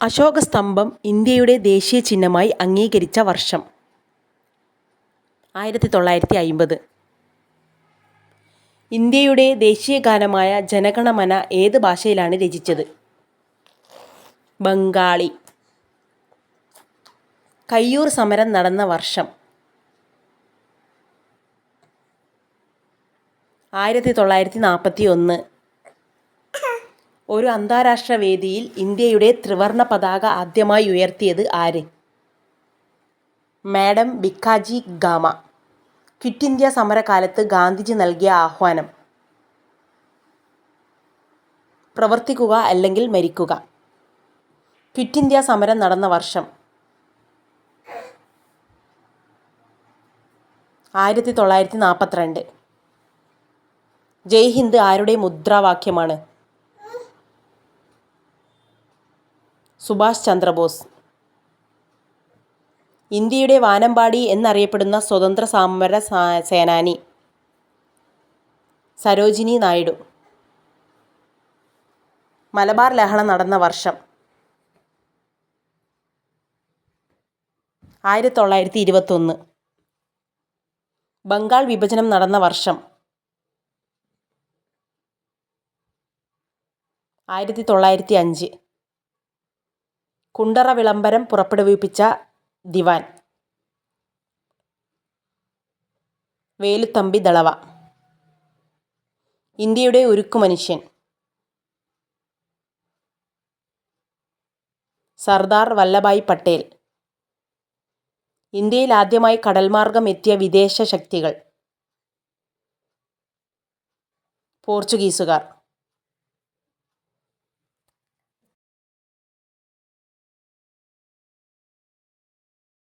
അശോകസ്തംഭം ഇന്ത്യയുടെ ദേശീയ ചിഹ്നമായി അംഗീകരിച്ച വർഷം. ആയിരത്തി തൊള്ളായിരത്തി അമ്പത് ഇന്ത്യയുടെ ദേശീയ ഗാനമായ ജനഗണമന ഏത് ഭാഷയിലാണ് രചിച്ചത്? ബംഗാളി. കയ്യൂർ സമരം നടന്ന വർഷം. ആയിരത്തി തൊള്ളായിരത്തി നാൽപ്പത്തി ഒന്ന് ഒരു അന്താരാഷ്ട്ര വേദിയിൽ ഇന്ത്യയുടെ ത്രിവർണ പതാക ആദ്യമായി ഉയർത്തിയത് ആര്? Madam Bhikaiji Cama. Quit India സമരകാലത്ത് Gandhiji നൽകിയ ആഹ്വാനം. പ്രവർത്തിക്കുക അല്ലെങ്കിൽ മരിക്കുക. ക്വിറ്റ് ഇന്ത്യ സമരം നടന്ന വർഷം ആയിരത്തി തൊള്ളായിരത്തി നാൽപ്പത്തിരണ്ട് ജയ് ഹിന്ദ് ആരുടെ മുദ്രാവാക്യമാണ്? സുഭാഷ് ചന്ദ്രബോസ്. ഇന്ത്യയുടെ വാനമ്പാടി എന്നറിയപ്പെടുന്ന സ്വതന്ത്ര സമര സേനാനി സരോജിനി നായിഡു. മലബാർ ലഹള നടന്ന വർഷം ആയിരത്തി തൊള്ളായിരത്തി ഇരുപത്തൊന്ന് ബംഗാൾ വിഭജനം നടന്ന വർഷം ആയിരത്തി തൊള്ളായിരത്തി അഞ്ച് കുണ്ടറ വിളംബരം പുറപ്പെടുവിപ്പിച്ച ദിവാൻ. വേലുത്തമ്പി ദളവ. ഇന്ത്യയുടെ ഉരുക്കു മനുഷ്യൻ. സർദാർ വല്ലഭായ് പട്ടേൽ. ഇന്ത്യയിൽ ആദ്യമായി കടൽമാർഗം എത്തിയ വിദേശ ശക്തികൾ. പോർച്ചുഗീസുകാർ.